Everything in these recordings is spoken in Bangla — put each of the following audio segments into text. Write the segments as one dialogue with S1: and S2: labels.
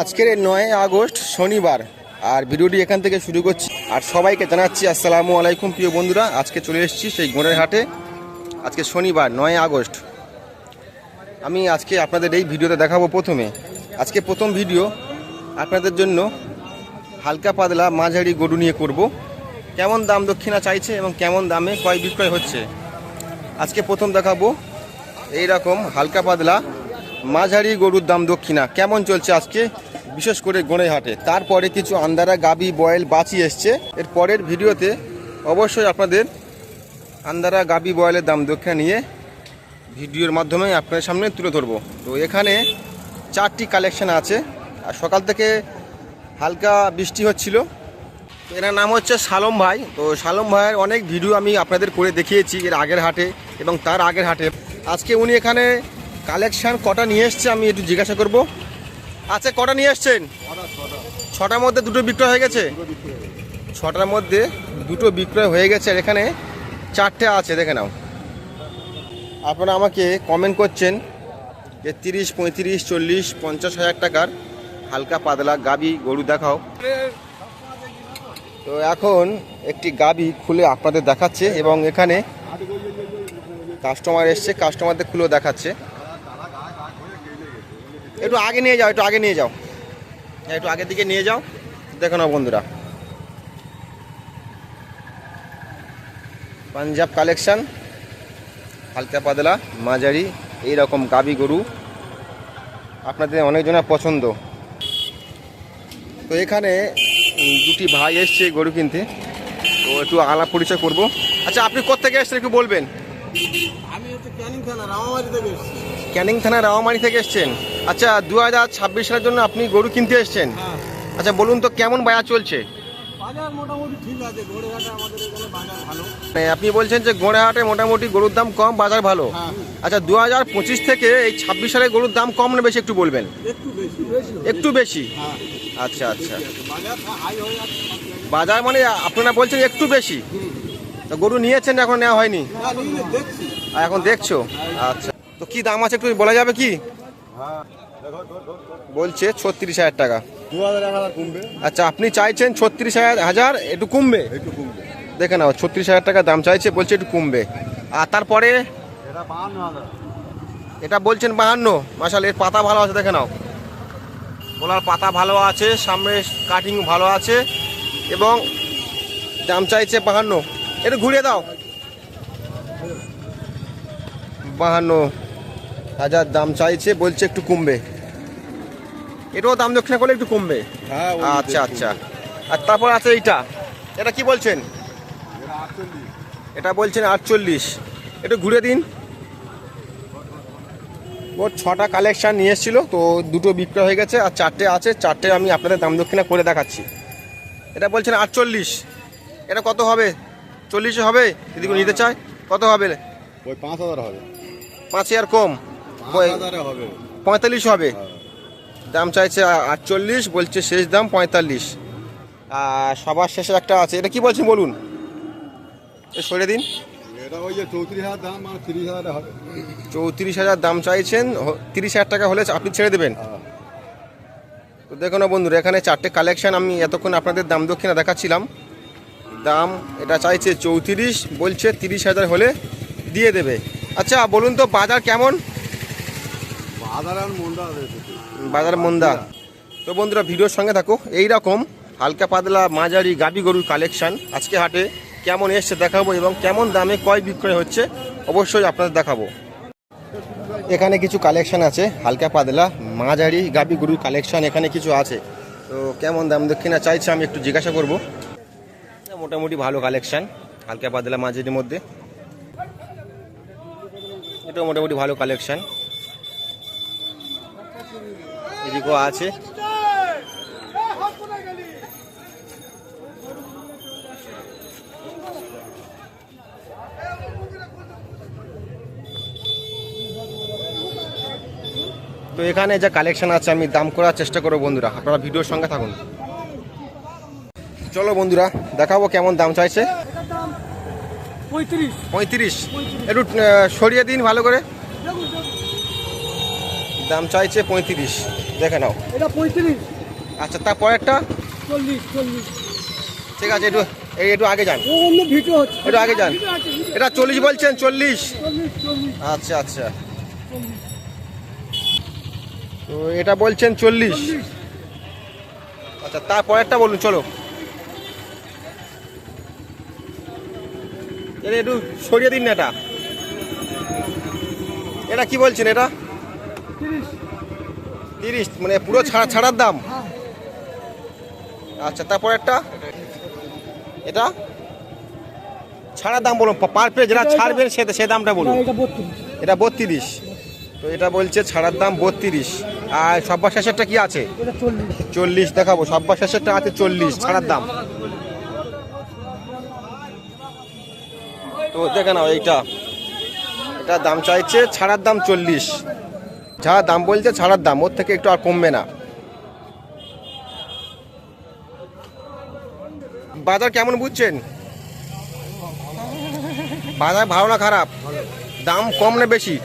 S1: আজকের নয় আগস্ট শনিবার, আর ভিডিওটি এখান থেকে শুরু করছি। আর সবাইকে জানাচ্ছি আসসালামু আলাইকুম প্রিয় বন্ধুরা, আজকে চলে এসেছি সেই গোড়ের হাটে। আজকে শনিবার, নয় আগস্ট। আমি আজকে আপনাদের এই ভিডিওতে দেখাবো প্রথমে। আজকে প্রথম ভিডিও আপনাদের জন্য হালকা পাতলা মাঝারি গরু নিয়ে করব। কেমন দাম দক্ষিণা চাইছে এবং কেমন দামে ক্রয় বিক্রয় হচ্ছে? আজকে প্রথম দেখাবো। এই রকম হালকা পাতলা মাঝারি গরুর দাম দক্ষিণা। কেমন চলছে আজকে? বিশেষ করে গোড়ে হাটে তারপরে কিছু আন্দারা গাবি বয়েল বাঁচি এসছে। এর পরের ভিডিওতে অবশ্যই আপনাদের আন্দারা গাবি বয়েলের দাম দক্ষিণা নিয়ে ভিডিওর মাধ্যমে আপনাদের সামনে তুলে ধরবো। তো এখানে চারটি কালেকশন আছে। আর সকাল থেকে হালকা বৃষ্টি হচ্ছিল। এনার নাম হচ্ছে সালম ভাই। তো সালম ভাইয়ের অনেক ভিডিও আমি আপনাদের করে দেখিয়েছি এর আগের হাটে এবং তার আগের হাটে। আজকে উনি এখানে কালেকশন কটা নিয়ে এসছে আমি একটু জিজ্ঞাসা করব। আচ্ছা কটা নিয়ে এসছেন? ছটার মধ্যে দুটো বিক্রয় হয়ে গেছে? ছটার মধ্যে দুটো বিক্রয় হয়ে গেছে আর এখানে চারটে আছে, দেখে নাও। আপনারা আমাকে কমেন্ট করছেন যে তিরিশ, পঁয়ত্রিশ, চল্লিশ, পঞ্চাশ হাজার টাকার হালকা পাতলা গাবি গরু দেখাও। তো এখন একটি গাবি খুলে আপনাদের দেখাচ্ছে এবং এখানে কাস্টমার এসছে কাস্টমারদের খুলেও দেখাচ্ছে। একটু আগে নিয়ে যাও একটু আগে নিয়ে যাও। একটু আগের দিকে নিয়ে যাও। দেখো না বন্ধুরা। পাঞ্জাব কালেকশন হালকা পাতলা মাঝারি এই রকম গাবি গরু। আপনাদের অনেকজনের পছন্দ। তো এখানে দুটি ভাই এসছে গরু কিনতে। তো একটু আলাপ পরিচয় করব। আচ্ছা আপনি কোথেকে এসছেন একটু বলবেন?
S2: আমি হচ্ছে ক্যানিং থানা রামাবাড়ি থেকে এসেছি।
S1: ক্যানিং থানা রাওয়ামারি থেকে এসছেন? আচ্ছা দু হাজার ছাব্বিশ সালের জন্য আপনি গরু কিনতে এসছেন।
S2: হ্যাঁ।
S1: আচ্ছা বলুন তো কেমন বাজার চলছে?
S2: বাজার মোটামুটি ঠিক আছে ঘোড়েঘাটে আমাদের এখানে বাজার ভালো।
S1: মানে আপনি বলছেন যে গোড়াহাটে মোটামুটি গরুর দাম কম বাজার ভালো।
S2: হ্যাঁ।
S1: আচ্ছা দু হাজার পঁচিশ থেকে এই ছাব্বিশ সালে গরুর দাম কম না বেশি একটু বলবেন?
S2: একটু বেশি। হ্যাঁ।
S1: আচ্ছা আচ্ছা।
S2: বাজার
S1: মানে আপনারা বলছেন একটু বেশি? তো গরু নিয়েছেন এখন নেওয়া হয়নি? এখন দেখছ? আচ্ছা। তো কি দাম আছে একটু বলা যাবে কি?
S2: হ্যাঁ।
S1: বলছে ছত্রিশ হাজার টাকা। আচ্ছা আপনি চাইছেন ছত্রিশ হাজার হাজার একটু কমবে?
S2: একটু কমবে।
S1: দেখে নাও ছত্রিশ হাজার টাকা দাম চাইছে বলছে একটু কমবে। আর তারপরে?
S2: এটা
S1: বলছেন বাহান্ন। মাসাল এর পাতা ভালো আছে দেখে নাও। ওনার পাতা ভালো আছে সামনে কাটিং ভালো আছে এবং দাম চাইছে বাহান্ন। একটু ঘুরিয়ে দাও। বাহান্ন হাজার দাম চাইছে বলছে একটু কমবে। এটাও দাম দক্ষিণা করলে একটু কমবে।
S2: হ্যাঁ
S1: আচ্ছা আচ্ছা। আর তারপর আছে এইটা। এটা কি বলছেন? এটা বলছেন আটচল্লিশ। একটু ঘুরে দিন। ওর ছটা কালেকশান নিয়ে এসেছিল তো দুটো বিক্রয় হয়ে গেছে আর চারটে আছে চারটে আমি আপনাদের দাম দক্ষিণা করে দেখাচ্ছি। এটা বলছেন আটচল্লিশ। এটা কত হবে? চল্লিশে হবে? যদি কেউ নিতে চায় কত হবে?
S2: ওই পাঁচ হাজার হবে।
S1: পাঁচ হাজার কম। ওই- পঁয়তাল্লিশ হবে। দাম চাইছে আটচল্লিশ বলছে শেষ দাম পঁয়তাল্লিশ। আর সবার শেষে একটা আছে এটা কি বলছেন বলুন? সরে দিন।
S2: চৌত্রিশ হাজার দাম
S1: চাইছেন তিরিশ হাজার টাকা হলে আপনি ছেড়ে দেবেন। তো দেখো না বন্ধুরা এখানে চারটে কালেকশন আমি এতক্ষণ আপনাদের দাম দক্ষিণা দেখাচ্ছিলাম। দাম এটা চাইছে চৌত্রিশ বলছে তিরিশ হাজার হলে দিয়ে দেবে। আচ্ছা বলুন তো বাজার কেমন?
S2: বাজার
S1: মন্দা তো বন্ধুরা, ভিডিওর সঙ্গে থাকো। এই রকম হালকা পাতলা মাঝারি গাবি গরুর কালেকশন আজকে হাটে কেমন এসছে দেখাবো এবং কেমন দামে কয় বিক্রয় হচ্ছে অবশ্যই আপনাদের দেখাবো। এখানে কিছু কালেকশন আছে, হালকা পাতলা মাঝারি গাবি গরুর কালেকশন এখানে কিছু আছে। তো কেমন দাম দক্ষিণা চাইছে আমি একটু জিজ্ঞাসা করব। মোটামুটি ভালো কালেকশান হালকা পাতলা মাঝারির মধ্যে। এটাও মোটামুটি ভালো কালেকশন এদিকেও আছে। তো এখানে যা কালেকশন আছে আমি দাম করার চেষ্টা করব বন্ধুরা। আপনারা ভিডিওর সঙ্গে থাকুন। চলো বন্ধুরা দেখাবো কেমন দাম চাইছে।
S2: পঁয়ত্রিশ।
S1: পঁয়ত্রিশ। একটু সরিয়ে দিন ভালো করে। দাম চাইছে পঁয়ত্রিশ। দেখে নাও।
S2: এটা পঁয়ত্রিশ।
S1: আচ্ছা তারপরেরটা
S2: চল্লিশ চল্লিশ।
S1: ঠিক আছে একটু এই একটু আগে যান। একটু আগে যান। এটা চল্লিশ বলছেন চল্লিশ? আচ্ছা আচ্ছা। তো এটা বলছেন চল্লিশ।
S2: আচ্ছা
S1: আচ্ছা তারপরেরটা বলুন চলো। এটা একটু সরিয়ে দিন না এটা। এটা কি বলছেন এটা?
S2: তিরিশ।
S1: মানে পুরো ছাড়া ছাড়ার দাম? আচ্ছা তারপর একটা। এটা? ছাড়ার দাম বলুন পার পেজ যেটা ছাড়বেন সে সে দামটা বলুন।
S2: এটা বত্রিশ।
S1: তো এটা বলছে ছাড়ার দাম বত্রিশ। আর সব্বা শেষেরটা কি আছে?
S2: চল্লিশ।
S1: দেখাবো। সব্বা শেষেরটা আছে চল্লিশ ছাড়ার দাম। তো দেখে নাও এইটা। এটা দাম চাইছে ছাড়ার দাম চল্লিশ। যা দাম বলছে, ছাড়ার দাম, ওর থেকে একটু আর কমবে না। বাজার কেমন বুঝছেন? বাজার ভালো না খারাপ? দাম কম না বেশি?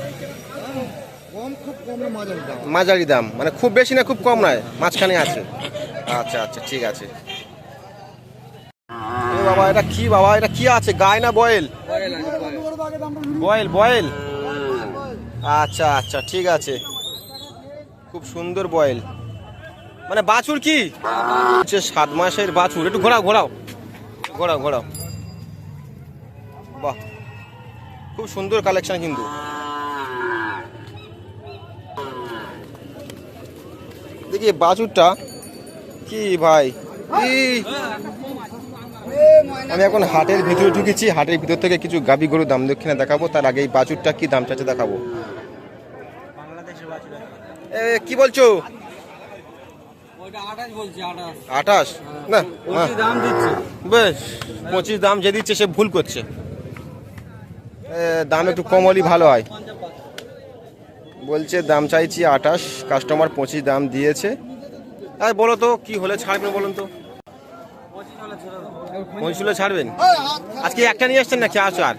S2: মাঝারি দাম
S1: মানে খুব বেশি না, খুব কম নয়, মাঝখানে আছে। আচ্ছা আচ্ছা ঠিক আছে। বাবা, এটা কি বাবা, এটা কি আছে? গায় না বয়েল। Boil boil. আচ্ছা আচ্ছা ঠিক আছে। খুব সুন্দর বয়েল। মানে বাছুর কি? হচ্ছে সাত মাসের বাছুর। একটু ঘোরাও ঘোরাও। ঘোরাও ঘোরাও। বাহ। খুব সুন্দর কালেকশন কিন্তু। দেখি বাছুরটা কি ভাই? আমি এখন হাটের ভিতরে ঢুকেছি। হাটের ভিতর থেকে কিছু গাবি গরু দাম দক্ষিণে দেখাবো। তার আগে এই বাছুরটা কি দাম চাচ্ছে দেখাবো। কি বলছো?
S2: আঠাশ আঠাশ।
S1: না হ্যাঁ, বেশ পঁচিশ দাম যে দিচ্ছে সে ভুল করছে। দাম একটু কম হলেই ভালো হয়। বলছে দাম চাইছি আঠাশ কাস্টমার পঁচিশ দাম দিয়েছে। আর বলো তো কি হলে ছাড়বেন বলুন তো? পঁচিশ হলে ছাড়বেন? আজকে একটা নিয়ে এসছেন নাকি আছো আর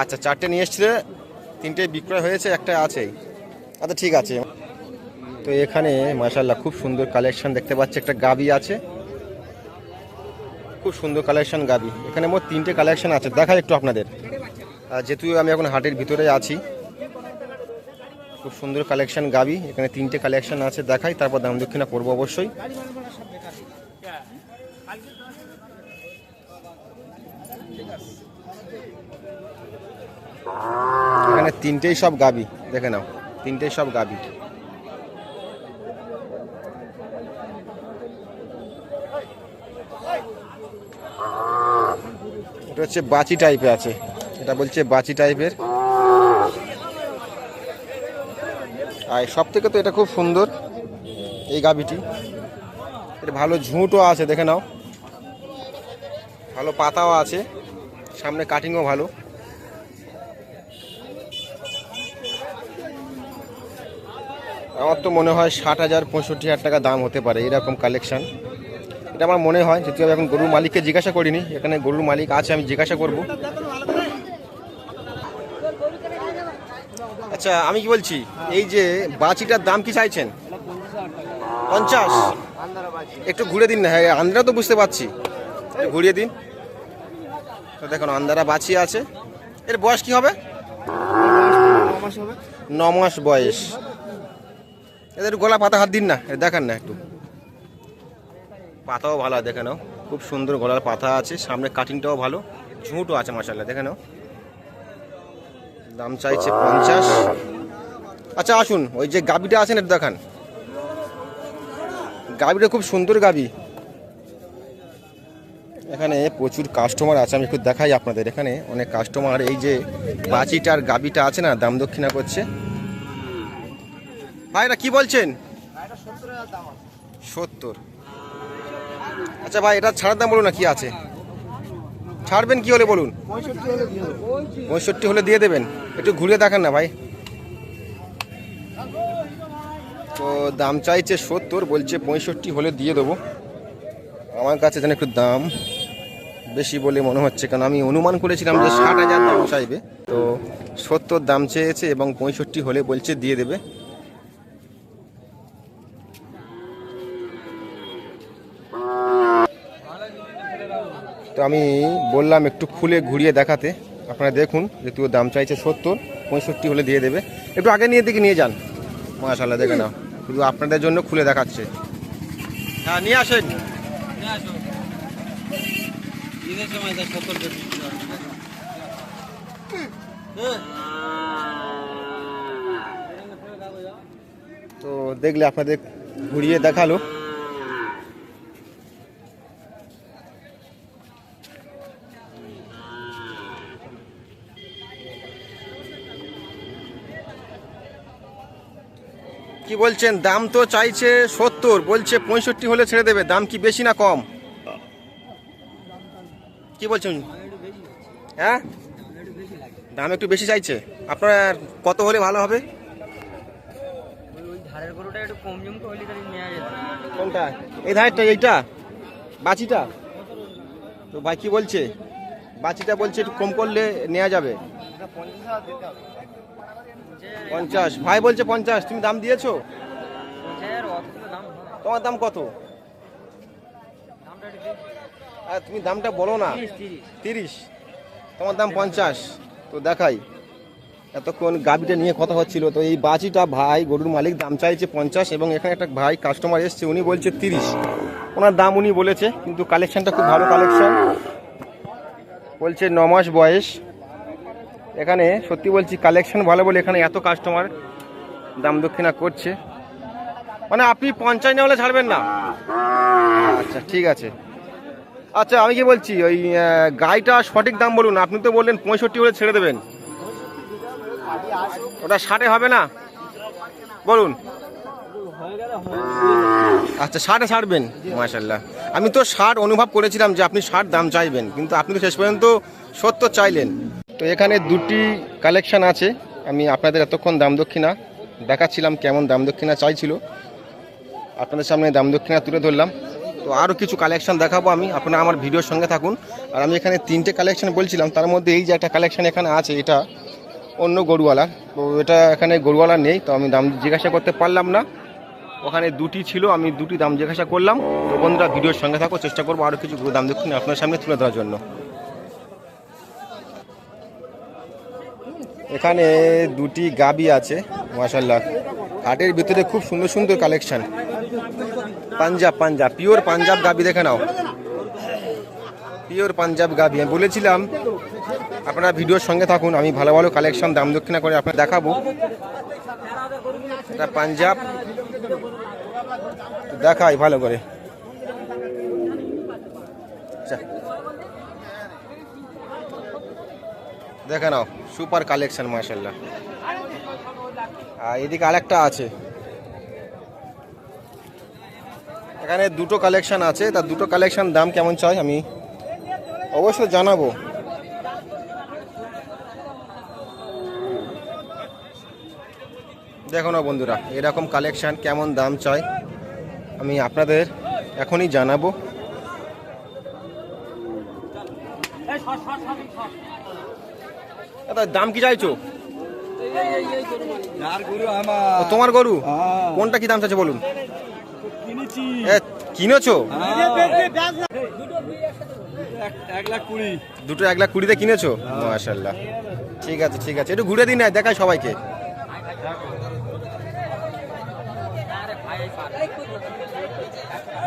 S1: আচ্ছা চারটে নিয়ে এসছিলে তিনটে বিক্রয় হয়েছে একটা আছেই আচ্ছা ঠিক আছে। তো এখানে মাশাল্লাহ খুব সুন্দর কালেকশন দেখতে পাচ্ছি। একটা গাবি আছে। খুব সুন্দর কালেকশন গাবি। এখানে মোট তিনটে কালেকশন আছে। দেখাই একটু আপনাদের। যেহেতু আমি এখন হাটের ভিতরে আছি, খুব সুন্দর কালেকশন গাবি। এখানে তিনটে কালেকশন আছে, দেখাই। তারপর দাম দক্ষিণা পড়ব অবশ্যই। এখানে তিনটেই সব গাবি। দেখে নাও। তিনটেই সব গাবি এটা হচ্ছে বাচি টাইপের আছে। এটা বলছে বাচি টাইপের আর সব থেকে তো এটা খুব সুন্দর, এই গাভীটি। এটা ভালো ঝুঁটও আছে, দেখে নাও। ভালো পাতাও আছে, সামনে কাটিংও ভালো। আমার তো মনে হয় ষাট হাজার পঁয়ষট্টি হাজার টাকা দাম হতে পারে এরকম কালেকশন এটা আমার মনে হয় যেহেতু আমি এখন গরুর মালিককে জিজ্ঞাসা করিনি এখানে গরুর মালিক আছে আমি জিজ্ঞাসা করব। আচ্ছা আমি কি বলছি এই যে বাচিটার দাম কি চাইছেন? পঞ্চাশ? একটু ঘুরে দিন না হ্যাঁ আন্দ্রা তো বুঝতে পারছি। ঘুরিয়ে দিন। তো দেখুন আন্দারা বাছি আছে। এর বয়স কি হবে? ন মাস বয়স। এদের গলা পাতা হাত দিন না দেখান না একটু। পাতাও ভালো, দেখে নাও। খুব সুন্দর গলার পাতা আছে, সামনে কাটিংটাও ভালো। ঝুঁটও আছে মাসাল্লাহ দেখে নাও। দাম চাইছে পঞ্চাশ। আচ্ছা আসুন, ওই যে গাবিটা আছেন একটু দেখান। গাবিটা খুব সুন্দর গাবি। এখানে প্রচুর কাস্টমার আছে, আমি একটু দেখাই আপনাদের এখানে। অনেক কাস্টমার এই যে বাচিটার গাবিটা আছে না, দাম দক্ষিণা করছে। ভাই এটা কি বলছেন? সত্তর আচ্ছা ভাই এটা ছাড়ার দাম বলুন না কি আছে? ছাড়বেন কি হলে বলুন?
S2: পঁয়ষট্টি হলে দিয়ে দেবো।
S1: পঁয়ষট্টি হলে দিয়ে দেবেন? একটু ঘুরে দেখান না ভাই। তো দাম চাইছে সত্তর বলছে পঁয়ষট্টি হলে দিয়ে দেবো। আমার কাছে যেন একটু দাম বেশি বলে মনে হচ্ছে কারণ আমি অনুমান করেছিলাম যে ষাট হাজার দাম চাইবে। তো সত্তর দাম চেয়েছে এবং পঁয়ষট্টি হলে বলছে দিয়ে দেবে। তো আমি বললাম একটু খুলে ঘুরিয়ে দেখাতে। আপনারা দেখুন যেহেতু দাম চাইছে সত্তর পঁয়ষট্টি হলে দিয়ে দেবে। একটু আগে নিয়ে দিকে নিয়ে যান। মাশাল্লাহ দেখে নাও। শুধু আপনাদের জন্য খুলে দেখাচ্ছে। হ্যাঁ নিয়ে আসেন। তো দেখলে আপনাদের ঘুরিয়ে দেখাল। বলছেন, দাম তো চাইছে সত্তর, বলছে পঁয়ষট্টি হলে ছেড়ে দেবে, দাম কি বেশি না কম? কি বলছেন হ্যাঁ? দাম একটু বেশি চাইছে, আপনার কত হলে ভালো হবে? কোনটা? এই ধারটা এইটা? বাচিটা? তো ভাই কি বলছে? বাচিটা বলছে একটু কম করলে নেওয়া যাবে। পঞ্চাশ। ভাই বলছে পঞ্চাশ তুমি দাম দিয়েছ? তোমার দাম কত। আর তুমি দামটা বলো না।
S3: তিরিশ
S1: তোমার দাম পঞ্চাশ। তো দেখাই। এতক্ষণ গাবিটা নিয়ে কথা হচ্ছিল। তো এই বাচিটা ভাই গরুর মালিক দাম চাইছে পঞ্চাশ এবং এখানে একটা ভাই কাস্টমার এসছে উনি বলছে তিরিশ। ওনার দাম উনি বলেছে কিন্তু কালেকশনটা খুব ভালো কালেকশন বলছে ন মাস বয়স। এখানে সত্যি বলছি কালেকশন ভালো বলে এখানে এত কাস্টমার দাম দক্ষিণা করছে। মানে আপনি পঞ্চাশ না হলে ছাড়বেন না। আচ্ছা ঠিক আছে। আচ্ছা আমি কি বলছি, ওই গাইটা সঠিক দাম বলুন, আপনি তো বললেন পঁয়ষট্টি হলে ছেড়ে দেবেন। ওটা ষাটে হবে না? বলুন। আচ্ছা ষাটে ছাড়বেন মাশাল্লাহ আমি তো ষাট অনুভব করেছিলাম যে আপনি ষাট দাম চাইবেন, কিন্তু আপনি তো শেষ পর্যন্ত সত্তর চাইলেন। তো এখানে দুটি কালেকশন আছে। আমি আপনাদের এতক্ষণ দাম দক্ষিণা দেখাচ্ছিলাম কেমন দাম দক্ষিণা চাইছিল। আপনাদের সামনে দাম দক্ষিণা তুলে ধরলাম। তো আরও কিছু কালেকশন দেখাবো আমি। আপনারা আমার ভিডিওর সঙ্গে থাকুন। আর আমি এখানে তিনটে কালেকশন বলছিলাম। তার মধ্যে এই যে একটা কালেকশন এখানে আছে, এটা অন্য গরুওয়ালা তো এটা এখানে গরুওয়ালা নেই, তো আমি দাম জিজ্ঞাসা করতে পারলাম না। ওখানে দুটি ছিল, আমি দুটি দাম জিজ্ঞাসা করলাম। তো বন্ধুরা, ভিডিওর সঙ্গে থাকো, চেষ্টা করব আরও কিছু দাম দক্ষিণ আপনার সামনে তুলে ধরার জন্য। এখানে দুটি গাবি আছে মাসাল্লাহ হাটের ভিতরে খুব সুন্দর সুন্দর কালেকশন পাঞ্জাব পাঞ্জাব পিওর পাঞ্জাব গাবি দেখে নাও। পিওর পাঞ্জাব গাবি। আমি বলেছিলাম, আপনারা ভিডিওর সঙ্গে থাকুন, আমি ভালো ভালো কালেকশন দাম দক্ষিণা করে আপনার দেখাবো। এটা পাঞ্জাব। দেখাই ভালো করে। আচ্ছা। দেখে নাও সুপার কালেকশন মার্শাল্লাহ আর এদিকে আরেকটা আছে। এখানে দুটো কালেকশন আছে তার দুটো কালেকশন দাম কেমন চাই আমি অবশ্যই জানাব। দেখো না বন্ধুরা, এরকম কালেকশন কেমন দাম চাই আমি আপনাদের এখনই জানাব। দাম কি চাইছো? তোমার গরু?
S2: হ্যাঁ।
S1: কোনটা কি দাম চাইছে বলুন?
S2: কিনেছি।
S1: এ, কিনেছো?
S2: এক- এক লাখ কুড়ি।
S1: দুটো এক লাখ কুড়িতে কিনেছো? মাশাল্লাহ ঠিক আছে ঠিক আছে। একটু ঘুরে দিন না দেখাই সবাইকে।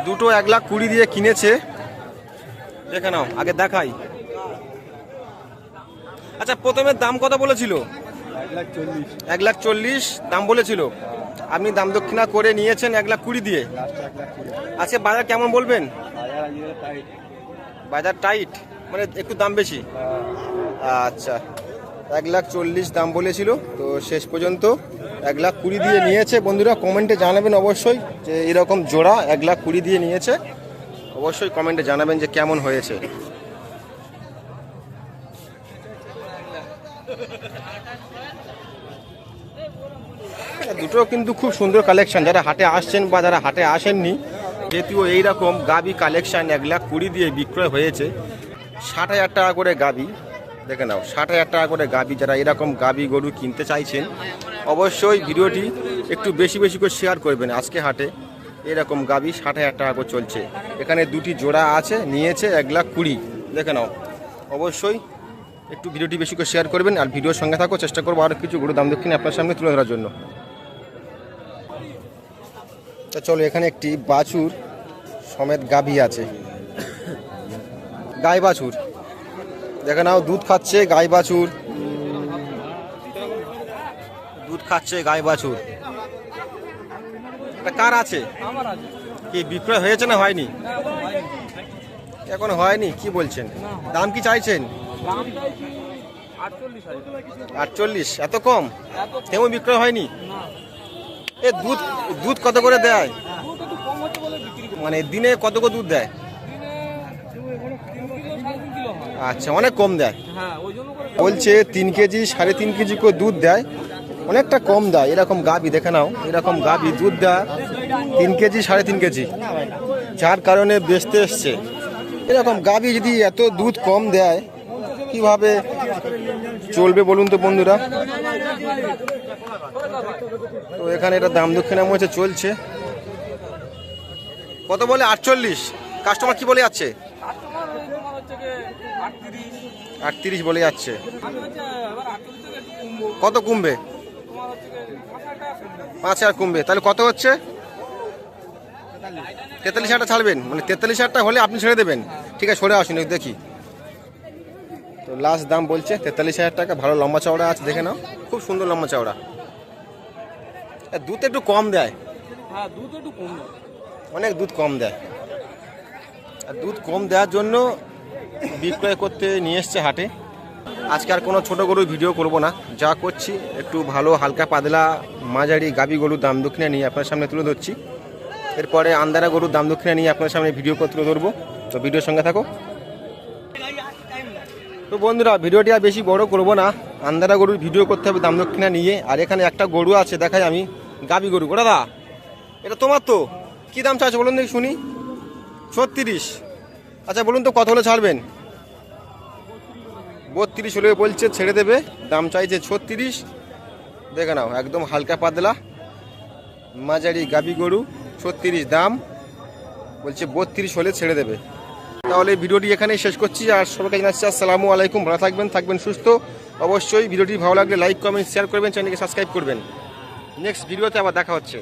S1: দুটো এক লাখ কুড়ি দিয়ে কিনেছে। দেখে নাও আগে দেখাই। আচ্ছা প্রথমে দাম কত বলেছিল?
S2: এক লাখ চল্লিশ।
S1: দাম বলেছিল। আপনি দাম দক্ষিণা করে নিয়েছেন এক লাখ কুড়ি দিয়ে। আজকে বাজার কেমন বলবেন? বাজার টাইট মানে একটু দাম বেশি। আচ্ছা এক লাখ চল্লিশ দাম বলেছিল। তো শেষ পর্যন্ত এক লাখ কুড়ি দিয়ে নিয়েছে। বন্ধুরা কমেন্টে জানাবেন অবশ্যই যে এরকম জোড়া এক লাখ কুড়ি দিয়ে নিয়েছে। অবশ্যই কমেন্টে জানাবেন যে কেমন হয়েছে। দুটো কিন্তু খুব সুন্দর কালেকশন যারা হাটে আসছেন বা যারা হাটে আসেননি যেহেতু এইরকম গাবি কালেকশন এক লাখ কুড়ি দিয়ে বিক্রয় হয়েছে। ষাট হাজার টাকা করে গাবি, দেখে নাও, ষাট হাজার টাকা করে গাবি, যারা এরকম গাবি গরু কিনতে চাইছেন, অবশ্যই ভিডিওটি একটু বেশি বেশি করে শেয়ার করবেন আজকে হাটে। এরকম গাবি ষাট হাজার টাকা করে চলছে। এখানে দুটি জোড়া আছে, নিয়েছে এক লাখ কুড়ি, দেখে নাও। অবশ্যই একটু ভিডিওটি বেশি করে শেয়ার করবেন আর ভিডিওর সঙ্গে থাকো, চেষ্টা করব আরও কিছু গরু দাম দক্ষিণে আপনার সামনে তুলে ধরার জন্য। তা চলো এখানে একটি বাছুর সমেত গাভী আছে। গাই বাছুর। দেখে নাও দুধ খাচ্ছে গাই বাছুর। দুধ খাচ্ছে গাই বাছুর। কার আছে?
S2: আমার আছে
S1: কি বিক্রয় হয়েছে না হয়নি? এখন হয়নি? কি বলছেন? দাম কি চাইছেন?
S2: দাম চাইছি আটচল্লিশ
S1: এত কম? তেমন বিক্রয় হয়নি?
S2: না
S1: এ দুধ দুধ কত করে দেয়? মানে দিনে কত করে দুধ দেয়? আচ্ছা অনেক কম দেয়। বলছে তিন কেজি, সাড়ে তিন কেজি করে দুধ দেয়। অনেকটা কম দেয়, এরকম গাবি দেখে নাও, এরকম গাবি দুধ দেয় তিন কেজি, সাড়ে তিন কেজি। যার কারণে বেচতে এসছে। এরকম গাবি যদি এত দুধ কম দেয়, কীভাবে চলবে বলুন তো বন্ধুরা? তো এখানে এটা দাম দক্ষিণা হচ্ছে চলছে। কত বলে? আটচল্লিশ। কাস্টমার কি বলে যাচ্ছে?
S2: আটত্রিশ
S1: বলে যাচ্ছে। কত কমবে?
S2: পাঁচ হাজার কমবে।
S1: তাহলে কত হচ্ছে? তেতাল্লিশ হাজারটা ছাড়বেন। মানে তেতাল্লিশ হাজারটা হলে আপনি ছেড়ে দেবেন। ঠিক আছে, সরে আসুন, দেখি। তো লাস্ট দাম বলছে তেতাল্লিশ হাজার টাকা। ভালো লম্বা চওড়া আছে দেখে নাও। খুব সুন্দর লম্বা চওড়া। দুধ একটু কম দেয়।
S2: হ্যাঁ দুধ একটু কমবে
S1: অনেক দুধ কম দেয়। আর দুধ কম দেওয়ার জন্য বিক্রয় করতে নিয়ে এসছে হাটে। আজকে আর কোনো ছোটো গরুর ভিডিও করব না। যা করছি একটু ভালো হালকা পাতলা মাঝারি গাবি গরুর দাম দক্ষিণে নিয়ে আপনার সামনে তুলে ধরছি। এরপরে আন্দারা গরুর দাম দক্ষিণে নিয়ে আপনার সামনে ভিডিও করে তুলে ধরবো। তো ভিডিওর সঙ্গে থাকো। তো বন্ধুরা, ভিডিওটি আর বেশি বড় করব না। আন্দারা গরুর ভিডিও করতে হবে দাম দক্ষিণা নিয়ে। আর এখানে একটা গরু আছে, দেখাই আমি। গাবি গরু। গোটা দা এটা তোমার তো? কি দাম চাচ্ছে বলুন দেখি শুনি। ছত্রিশ। আচ্ছা বলুন তো কত হলে ছাড়বেন? বত্রিশ হলে বলছে, ছেড়ে দেবে। দাম চাইছে ছত্রিশ। দেখে নাও, একদম হালকা পাতলা। মাঝারি গাবি গরু, ছত্রিশ দাম। বলছে বত্রিশ হলে ছেড়ে দেবে। তাহলে ভিডিওটি এখানেই শেষ করছি আর সবাইকে জানাচ্ছি আসসালামু আলাইকুম। ভালো থাকবেন থাকবেন, সুস্থ। অবশ্যই ভিডিওটি ভালো লাগলে লাইক, কমেন্ট শেয়ার করবেন চ্যানেলকে সাবস্ক্রাইব করবেন। নেক্সট ভিডিওতে আবার দেখা হচ্ছে।